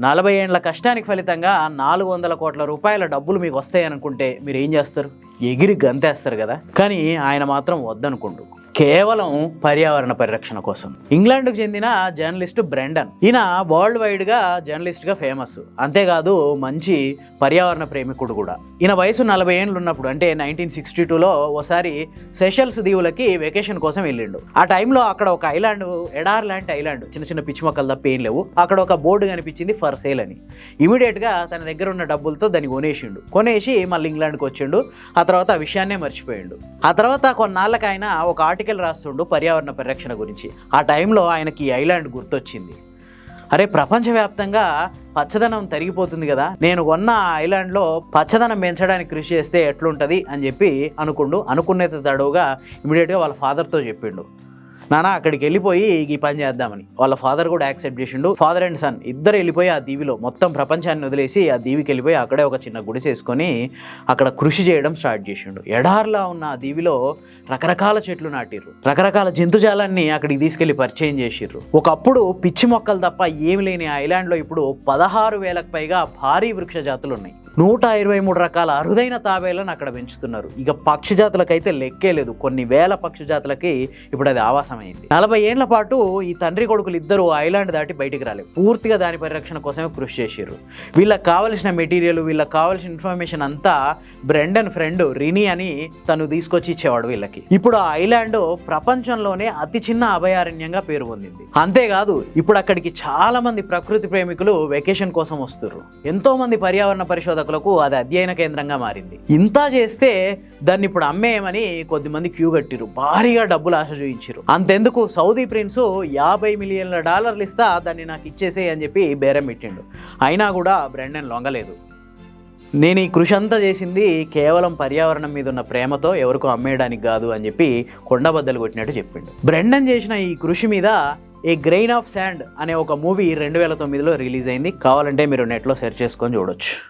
నలభై ఏండ్ల కష్టానికి ఫలితంగా నాలుగు వందల కోట్ల రూపాయల డబ్బులు మీకు వస్తాయనుకుంటే మీరు ఏం చేస్తారు? ఎగిరి గంతేస్తారు కదా. కానీ ఆయన మాత్రం వద్దనుకుండు. కేవలం పర్యావరణ పరిరక్షణ కోసం. ఇంగ్లాండ్కు చెందిన జర్నలిస్ట్ బ్రెండన్. ఈయన వరల్డ్ వైడ్గా జర్నలిస్ట్గా ఫేమస్. అంతేకాదు మంచి పర్యావరణ ప్రేమికుడు కూడా. ఈయన వయసు నలభై ఏళ్ళు ఉన్నప్పుడు అంటే నైన్టీన్ సిక్స్టీ టూలో ఓసారి సెషల్స్ దీవులకి వెకేషన్ కోసం వెళ్ళిండు. ఆ టైంలో అక్కడ ఒక ఐలాండ్ ఎడార్ లాంటి ఐలాండ్ చిన్న చిన్న పిచ్చి మొక్కలు తప్ప ఏం లేవు. అక్కడ ఒక బోర్డు కనిపించింది ఫర్ సేల్ అని. ఇమీడియట్గా తన దగ్గర ఉన్న డబ్బులతో దాన్ని కొనేసిండు. కొనేసి మళ్ళీ ఇంగ్లాండ్కి వచ్చిండు. ఆ తర్వాత ఆ విషయాన్నే మర్చిపోయిండు. ఆ తర్వాత కొన్నాళ్ళకి ఆయన ఒక ఆర్టికల్ రాస్తుండు పర్యావరణ పరిరక్షణ గురించి. ఆ టైంలో ఆయనకి ఈ ఐలాండ్ గుర్తొచ్చింది. అరే ప్రపంచవ్యాప్తంగా పచ్చదనం తరిగిపోతుంది కదా. నేను కొన్న ఐలాండ్లో పచ్చదనం పెంచడానికి కృషి చేస్తే ఎట్లుంటుంది అని చెప్పి అనుకుండు. అనుకునేది తడవుగా ఇమీడియట్గా వాళ్ళ ఫాదర్తో చెప్పిండు. నానా అక్కడికి వెళ్ళిపోయి ఈ పని చేద్దామని. వాళ్ళ ఫాదర్ కూడా యాక్సెప్ట్ చేసిండు. ఫాదర్ అండ్ సన్ ఇద్దరు వెళ్ళిపోయి ఆ దీవిలో మొత్తం ప్రపంచాన్ని వదిలేసి ఆ దీవికి వెళ్ళిపోయి అక్కడే ఒక చిన్న గుడి చేసుకొని అక్కడ కృషి చేయడం స్టార్ట్ చేసిండు. ఎడార్లా ఉన్న ఆ దీవిలో రకరకాల చెట్లు నాటిర్రు. రకరకాల జంతుజాలాన్ని అక్కడికి తీసుకెళ్ళి పరిచయం చేసిర్రు. ఒకప్పుడు పిచ్చి మొక్కలు తప్ప ఏమి లేని ఐలాండ్లో ఇప్పుడు పదహారు వేలకు పైగా భారీ వృక్ష జాతులు ఉన్నాయి. నూట ఇరవై మూడు రకాల అరుదైన తాబేలను అక్కడ పెంచుతున్నారు. ఇక పక్షి జాతులకైతే లెక్కే లేదు. కొన్ని వేల పక్షి జాతులకి ఇప్పుడు అది ఆవాసమైంది. నలభై ఏళ్ళ పాటు ఈ తండ్రి కొడుకులు ఇద్దరు ఐలాండ్ దాటి బయటికి రాలేదు. పూర్తిగా దాని పరిరక్షణ కోసమే కృషి చేశారు వీళ్ళకి కావలసిన మెటీరియల్ వీళ్ళకి కావాల్సిన ఇన్ఫర్మేషన్ అంతా బ్రెండన్ ఫ్రెండ్ రిని అని తను తీసుకొచ్చి ఇచ్చేవాడు వీళ్ళకి. ఇప్పుడు ఆ ఐలాండ్ ప్రపంచంలోనే అతి చిన్న అభయారణ్యంగా పేరు పొందింది. అంతేకాదు ఇప్పుడు అక్కడికి చాలా మంది ప్రకృతి ప్రేమికులు వెకేషన్ కోసం వస్తున్నారు ఎంతో మంది పర్యావరణ పరిశోధన పరిశోధకులకు అది అధ్యయన కేంద్రంగా మారింది. ఇంత చేస్తే దాన్ని ఇప్పుడు అమ్మేయమని కొద్దిమంది క్యూ కట్టిరు భారీగా డబ్బులు ఆశ చూయించారు అంతెందుకు సౌదీ ప్రిన్స్ యాభై మిలియన్ల డాలర్లు ఇస్తా దాన్ని నాకు ఇచ్చేసే అని చెప్పి బేరం పెట్టిండు. అయినా కూడా బ్రెండన్ లొంగలేదు. నేను ఈ కృషి అంతా చేసింది కేవలం పర్యావరణం మీద ఉన్న ప్రేమతో ఎవరికో అమ్మేయడానికి కాదు అని చెప్పి కొండబద్దలు కొట్టినట్టు చెప్పిండు. బ్రెండన్ చేసిన ఈ కృషి మీద ఏ గ్రెయిన్ ఆఫ్ శాండ్ అనే ఒక మూవీ రెండు వేల తొమ్మిదిలో రిలీజ్ అయింది. కావాలంటే మీరు నెట్లో సెర్చ్ చేసుకొని చూడొచ్చు.